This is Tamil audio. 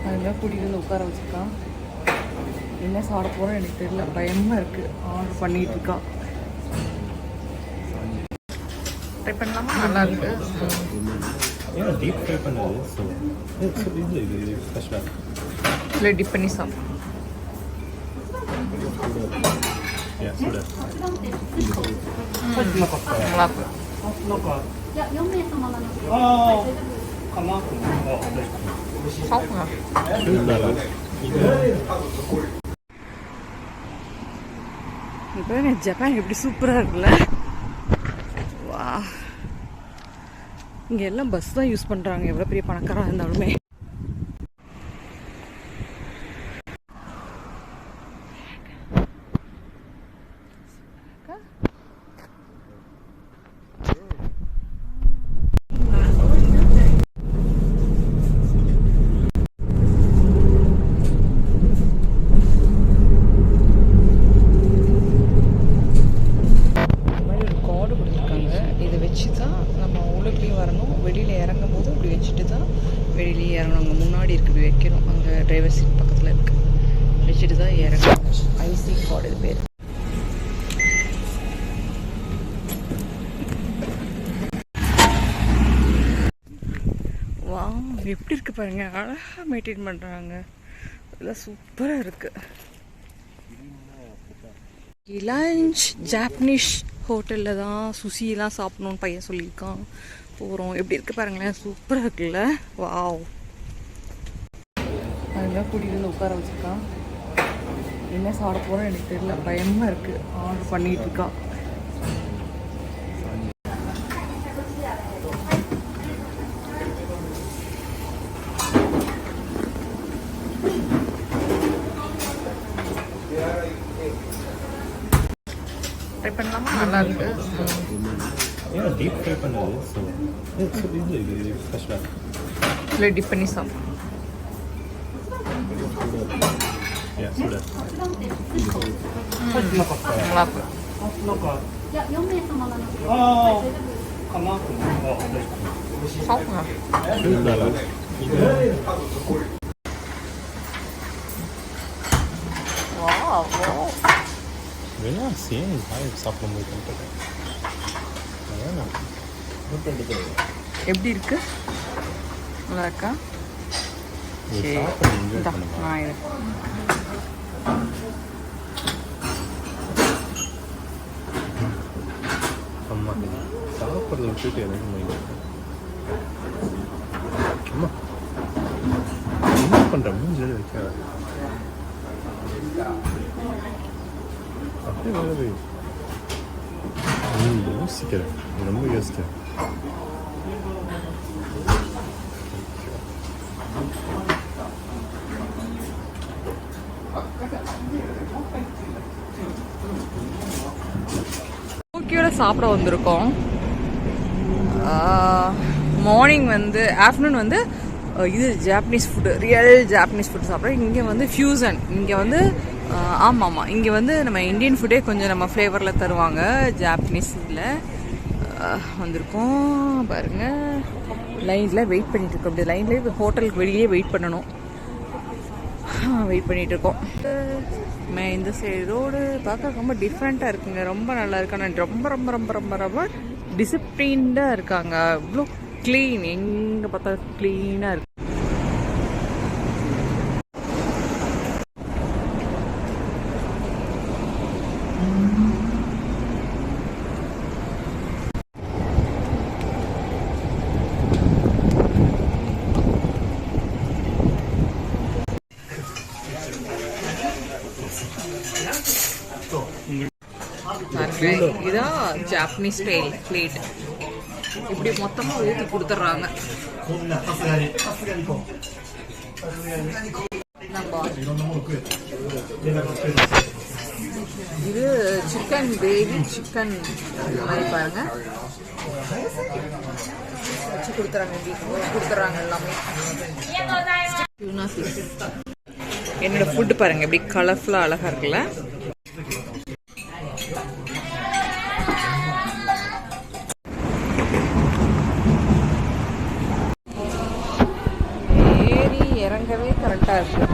அதெல்லாம் கூட்டிகிட்டு வந்து உட்கார வச்சுருக்கான் என்ன சாப்பிட போகிறோம் எனக்கு தெரியல பயமாக இருக்குது ஆர்டர் பண்ணிகிட்டு இருக்கான் ட்ரை பண்ணலாமா நல்லா இருக்கு ஏன்னா டீப் ஃப்ரை பண்ணது ஸோ இது இது இது ஸ்பெஷலாக இல்லை டிப் பண்ணி சாப்பிடும் யா சுட நல்லா இருக்கு apa yang ngejak kan hebat super lah. Wah, ini bus lah use pandrang ya, berapa pria dalamnya. உள்ளுக்குள்ளேயும் வரணும். வெளியில் இறங்கும் போது இப்படி வச்சுட்டு தான் வெளியிலேயே இறங்கணும். அங்கே முன்னாடி இருக்கு. இப்படி வைக்கணும். அங்கே டிரைவர் சீட் பக்கத்தில் இருக்கு. வச்சுட்டு தான் இறங்கணும். ஐசி கார்டு இது பேர். வா எப்படி இருக்கு பாருங்க. அழகாக மெயின்டைன் பண்ணுறாங்க இதெல்லாம் சூப்பராக இருக்குது லஞ்ச் ஜாப்பனீஸ் ஹோட்டலில் தான் சுசிலாம் சாப்பிட்ணுன்னு பையன் சொல்லியிருக்கான். போகிறோம் எப்படி இருக்கு பாருங்களேன். சூப்பராக இருக்குல்ல? வாவ் அதெல்லாம் கூட்டிகிட்டு வந்து உட்கார வச்சுருக்கான். என்ன சாப்பிட போகிறோம் எனக்கு தெரியல. பயமாக இருக்குது ஆர்டர் பண்ணிகிட்டு tripen lama? malan. Yeah, deep tripen na rin. So, it's a bit like a flashback. Kaya deep pa ni Sam. Wow, wow. வேணா சேம் பாய் சாப்பிடும்போது வேணாம் எப்படி இருக்கு? நல்லா இருக்கா? சரி. நான் அம்மா சாப்பிட்றத விட்டுட்டு எனக்கு மைண்ட் அம்மா என்ன பண்ணுற மூஞ்சில் வைக்க அப்படியே வேறு ரொம்ப யோசிக்கிற டோக்கியோட சாப்பிட வந்திருக்கோம். மார்னிங் வந்து ஆஃப்டர்நூன் வந்து இது Japanese food real Japanese food சாப்பிட்றோம். இங்கே வந்து ஃபியூசன் இங்கே வந்து ஆமாம் ஆமாம் இங்கே வந்து நம்ம இந்தியன் ஃபுட்டே கொஞ்சம் நம்ம ஃப்ளேவரில் தருவாங்க ஜாப்பனீஸ் இதில் வந்திருக்கோம். பாருங்கள் லைனில் வெயிட் பண்ணிட்டு இருக்கோம். அப்படி லைன்லேயே ஹோட்டலுக்கு வெளியே வெயிட் பண்ணணும். வெயிட் பண்ணிட்டு இருக்கோம். மே இந்த சைடு ரோடு பார்க்க ரொம்ப டிஃப்ரெண்ட்டாக இருக்குங்க. ரொம்ப நல்லா இருக்கு. ஆனால் ரொம்ப ரொம்ப ரொம்ப ரொம்ப ரொம்ப டிசிப்ளின்டாக இருக்காங்க. அவ்வளோ க்ளீன் எங்கே பார்த்தா க்ளீனாக இருக்கு பாருங்க, இதான் ஜாப்பனீஸ் ஸ்டைல் பிளேட் இப்படி மொத்தமா ஊத்தி கொடுத்துட்றாங்க. இது சிக்கன் கிரேவி சிக்கன் மாதிரி பாருங்க. வச்சு கொடுத்துறாங்க கொடுத்துறாங்க எல்லாமே. என்னோட ஃபுட்டு பாருங்க எப்படி கலர்ஃபுல்லாக அழகா இருக்குல்ல. arkadaşlar.